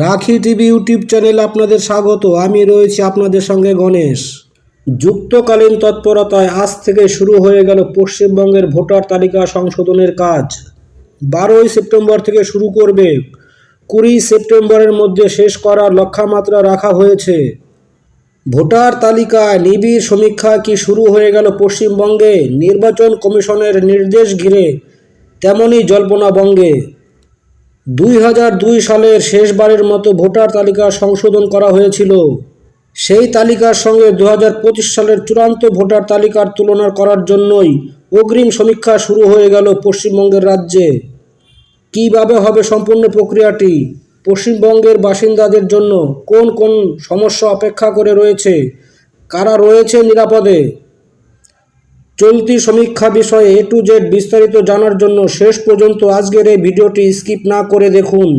রাখি TV YouTube channel আপনাদের স্বাগত। আমি রয়েছি আপনাদের সঙ্গে গণেশ। যুক্তকালীন তৎপরতায় আজ থেকে শুরু হয়ে গেল পশ্চিমবঙ্গের ভোটার তালিকা সংশোধনের কাজ। বারোই সেপ্টেম্বর থেকে শুরু করবে। কুড়ি সেপ্টেম্বরের মধ্যে শেষ করার লক্ষ্যমাত্রা রাখা হয়েছে। ভোটার তালিকায় নিবিড় সমীক্ষা কি শুরু হয়ে গেল পশ্চিমবঙ্গে? নির্বাচন কমিশনের নির্দেশ ঘিরে তেমনই জল্পনা বঙ্গে দুই হাজার দুই সালের শেষবারের মতো ভোটার তালিকা সংশোধন করা হয়েছিল। সেই তালিকার সঙ্গে দু হাজার পঁচিশ সালের চূড়ান্ত ভোটার তালিকার তুলনা করার জন্যই অগ্রিম সমীক্ষা শুরু হয়ে গেল পশ্চিমবঙ্গের রাজ্যে। কীভাবে হবে সম্পূর্ণ প্রক্রিয়াটি? পশ্চিমবঙ্গের বাসিন্দাদের জন্য কোন কোন সমস্যা অপেক্ষা করে রয়েছে? কারা রয়েছে নিরাপদে? চলতি সমীক্ষা বিষয়ে এ টু জেড বিস্তারিত জানার জন্য শেষ পর্যন্ত আজকের এই ভিডিওটি স্কিপ না করে দেখুন।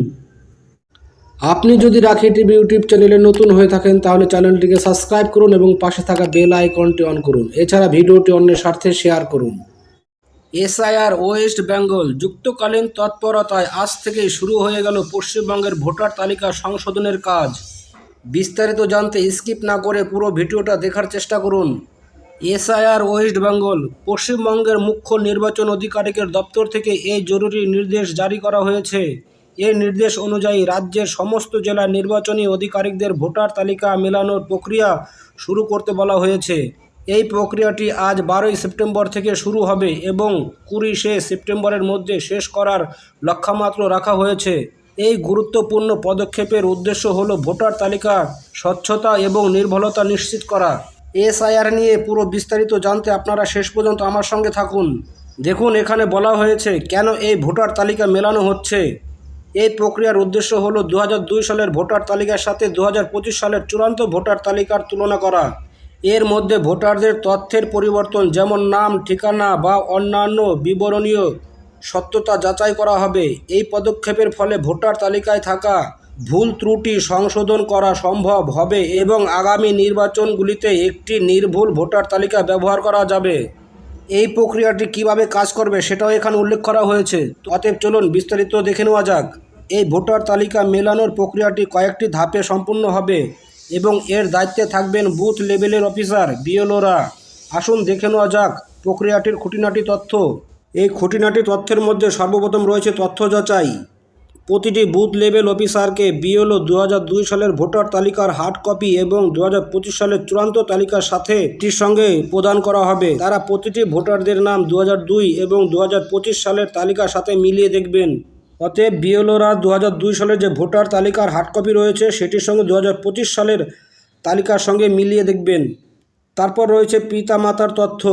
আপনি যদি রাখি টিভি ইউটিউব চ্যানেলে নতুন হয়ে থাকেন, তাহলে চ্যানেলটিকে সাবস্ক্রাইব করুন এবং পাশে থাকা বেল আইকনটি অন করুন। এছাড়া ভিডিওটি অন্যের স্বার্থে শেয়ার করুন। এসআইআর ওয়েস্ট বেঙ্গল যুক্তকালীন তৎপরতায় আজ থেকেই শুরু হয়ে গেল পশ্চিমবঙ্গের ভোটার তালিকা সংশোধনের কাজ। বিস্তারিত জানতে স্কিপ না করে পুরো ভিডিওটা দেখার চেষ্টা করুন। এসআইআর ওয়েস্ট বেঙ্গল, পশ্চিমবঙ্গের মুখ্য নির্বাচন আধিকারিকের দপ্তর থেকে এই জরুরি নির্দেশ জারি করা হয়েছে। এই নির্দেশ অনুযায়ী রাজ্যের সমস্ত জেলার নির্বাচনী আধিকারিকদের ভোটার তালিকা মেলানোর প্রক্রিয়া শুরু করতে বলা হয়েছে। এই প্রক্রিয়াটি আজ বারোই সেপ্টেম্বর থেকে শুরু হবে এবং কুড়ি শে সেপ্টেম্বরের মধ্যে শেষ করার লক্ষ্যমাত্র রাখা হয়েছে। এই গুরুত্বপূর্ণ পদক্ষেপের উদ্দেশ্য হল ভোটার তালিকা, স্বচ্ছতা এবং নির্ভুলতা নিশ্চিত করা। এসআইআর নিয়ে পুরো বিস্তারিত জানতে আপনারা শেষ পর্যন্ত আমার সঙ্গে থাকুন। দেখুন, এখানে বলা হয়েছে, কেন এই ভোটার তালিকা মেলানো হচ্ছে? এই প্রক্রিয়ার উদ্দেশ্য হলো দু সালের ভোটার তালিকার সাথে দু হাজার পঁচিশ সালের চূড়ান্ত ভোটার তালিকার তুলনা করা। এর মধ্যে ভোটারদের তথ্যের পরিবর্তন যেমন নাম, ঠিকানা বা অন্যান্য বিবরণীয় সত্যতা যাচাই করা হবে। এই পদক্ষেপের ফলে ভোটার তালিকায় থাকা ভুল ত্রুটি সংশোধন করা সম্ভব হবে এবং আগামী নির্বাচনগুলিতে একটি নির্ভুল ভোটার তালিকা ব্যবহার করা যাবে। এই প্রক্রিয়াটি কীভাবে কাজ করবে সেটাও এখানে উল্লেখ করা হয়েছে। অতএব চলুন বিস্তারিত দেখে নেওয়া যাক। এই ভোটার তালিকা মেলানোর প্রক্রিয়াটি কয়েকটি ধাপে সম্পূর্ণ হবে এবং এর দায়িত্বে থাকবেন বুথ লেভেলের অফিসার, বিএলওরা। আসুন দেখে নেওয়া যাক প্রক্রিয়াটির খুঁটিনাটি তথ্য। এই খুঁটিনাটি তথ্যের মধ্যে সর্বপ্রথম রয়েছে তথ্য যাচাই। প্রতিটি বুথ লেভেল অফিসারকে বিএলও দু দুই সালের ভোটার তালিকার হার্ড কপি এবং দু সালের চূড়ান্ত তালিকার সাথে এটির সঙ্গে প্রদান করা হবে। তারা প্রতিটি ভোটারদের নাম দু এবং দু সালের তালিকার সাথে মিলিয়ে দেখবেন। অতএব বিএলওরা দু সালের যে ভোটার তালিকার হার্ড কপি রয়েছে, সেটির সঙ্গে দু সালের তালিকার সঙ্গে মিলিয়ে দেখবেন। তারপর রয়েছে পিতা মাতার তথ্য।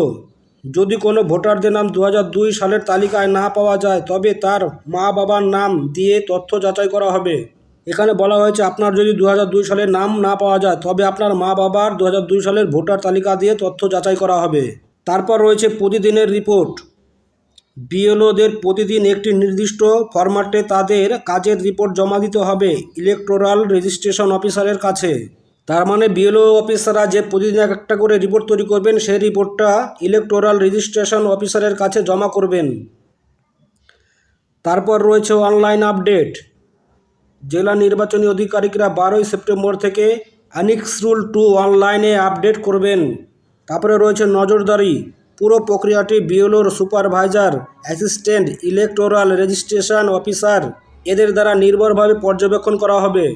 যদি কোনো ভোটারদের নাম দু সালের তালিকায় না পাওয়া যায়, তবে তার মা বাবার নাম দিয়ে তথ্য যাচাই করা হবে। এখানে বলা হয়েছে, আপনার যদি দু সালের নাম না পাওয়া যায়, তবে আপনার মা বাবার দু সালের ভোটার তালিকা দিয়ে তথ্য যাচাই করা হবে। তারপর রয়েছে প্রতিদিনের রিপোর্ট। বিএলওদের প্রতিদিন একটি নির্দিষ্ট ফরম্যাটে তাদের কাজের রিপোর্ট জমা দিতে হবে, ইলেকটোরাল রেজিস্ট্রেশন অফিসারের কাছে। তার মানে বিএলও অফিসাররা যে প্রতিদিন এক একটা করে রিপোর্ট তৈরি করবেন, সেই রিপোর্টটা ইলেকটোরাল রেজিস্ট্রেশন অফিসারের কাছে জমা করবেন। তারপর রয়েছে অনলাইন আপডেট জেলা নির্বাচনী আধিকারিকরা বারোই সেপ্টেম্বর থেকে আনিক্স রুল টু অনলাইনে আপডেট করবেন। তারপরে রয়েছে নজরদারি। পুরো প্রক্রিয়াটি বিএলওর supervisor assistant electoral registration officer এদের দ্বারা নির্ভরভাবে পর্যবেক্ষণ করা হবে।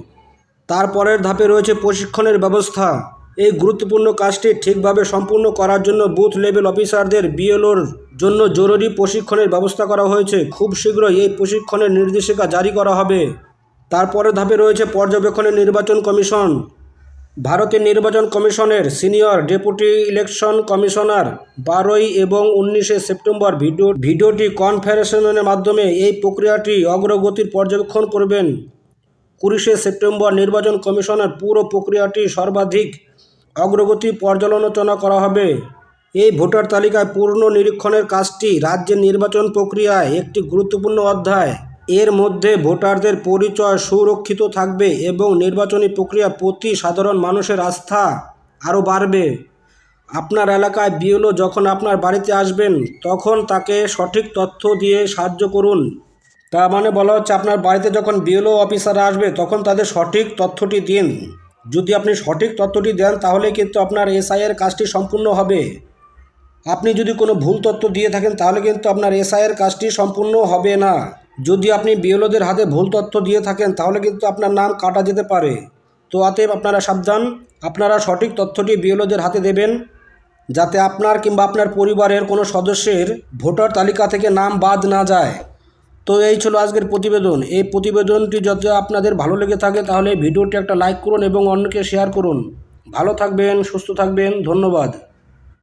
তারপরের ধাপে রয়েছে প্রশিক্ষণের ব্যবস্থা। এই গুরুত্বপূর্ণ কাজটি ঠিকভাবে সম্পূর্ণ করার জন্য বুথ লেভেল অফিসারদের বিএলওর জন্য জরুরি প্রশিক্ষণের ব্যবস্থা করা হয়েছে। খুব শীঘ্রই এই প্রশিক্ষণের নির্দেশিকা জারি করা হবে। তারপরের ধাপে রয়েছে পর্যবেক্ষণের নির্বাচন কমিশন। ভারতের নির্বাচন কমিশনের সিনিয়র ডেপুটি ইলেকশন কমিশনার বারোই এবং উনিশে সেপ্টেম্বর ভিডিও ভিডিওটি কনফারেন্সের মাধ্যমে এই প্রক্রিয়াটি অগ্রগতির পর্যবেক্ষণ করবেন। কুড়িশে সেপ্টেম্বর নির্বাচন কমিশনের পুরো প্রক্রিয়াটি সর্বাধিক অগ্রগতি পর্যালোচনা করা হবে। এই ভোটার তালিকায় পূর্ণ নিরীক্ষণের কাজটি রাজ্যের নির্বাচন প্রক্রিয়ায় একটি গুরুত্বপূর্ণ অধ্যায়। এর মধ্যে ভোটারদের পরিচয় সুরক্ষিত থাকবে এবং নির্বাচনী প্রক্রিয়া প্রতি সাধারণ মানুষের আস্থা আরও বাড়বে। আপনার এলাকায় বিএলও যখন আপনার বাড়িতে আসবেন, তখন তাকে সঠিক তথ্য দিয়ে সাহায্য করুন। তার মানে বলা হচ্ছে আপনার বাড়িতে যখন বিএলও অফিসার আসবে, তখন তাদের সঠিক তথ্যটি দিন। যদি আপনি সঠিক তথ্যটি দেন, তাহলে কিন্তু আপনার এসআইয়ের কাজটি সম্পূর্ণ হবে। আপনি যদি কোনো ভুল তথ্য দিয়ে থাকেন, তাহলে কিন্তু আপনার এসআইয়ের কাজটি সম্পূর্ণ হবে না। যদি আপনি বিএলওদের হাতে ভুল তথ্য দিয়ে থাকেন, তাহলে কিন্তু আপনার নাম কাটা যেতে পারে। তো অতএব আপনারা সাবধান, আপনারা সঠিক তথ্যটি বিএলওদের হাতে দেবেন, যাতে আপনার কিংবা আপনার পরিবারের কোনো সদস্যের ভোটার তালিকা থেকে নাম বাদ না যায়। তো এই ছিল আজকের প্রতিবেদন। এই প্রতিবেদনটি যদি আপনাদের ভালো লেগে থাকে, তাহলে ভিডিওটি একটা লাইক করুন এবং অন্যকে শেয়ার করুন। ভালো থাকবেন, সুস্থ থাকবেন, ধন্যবাদ।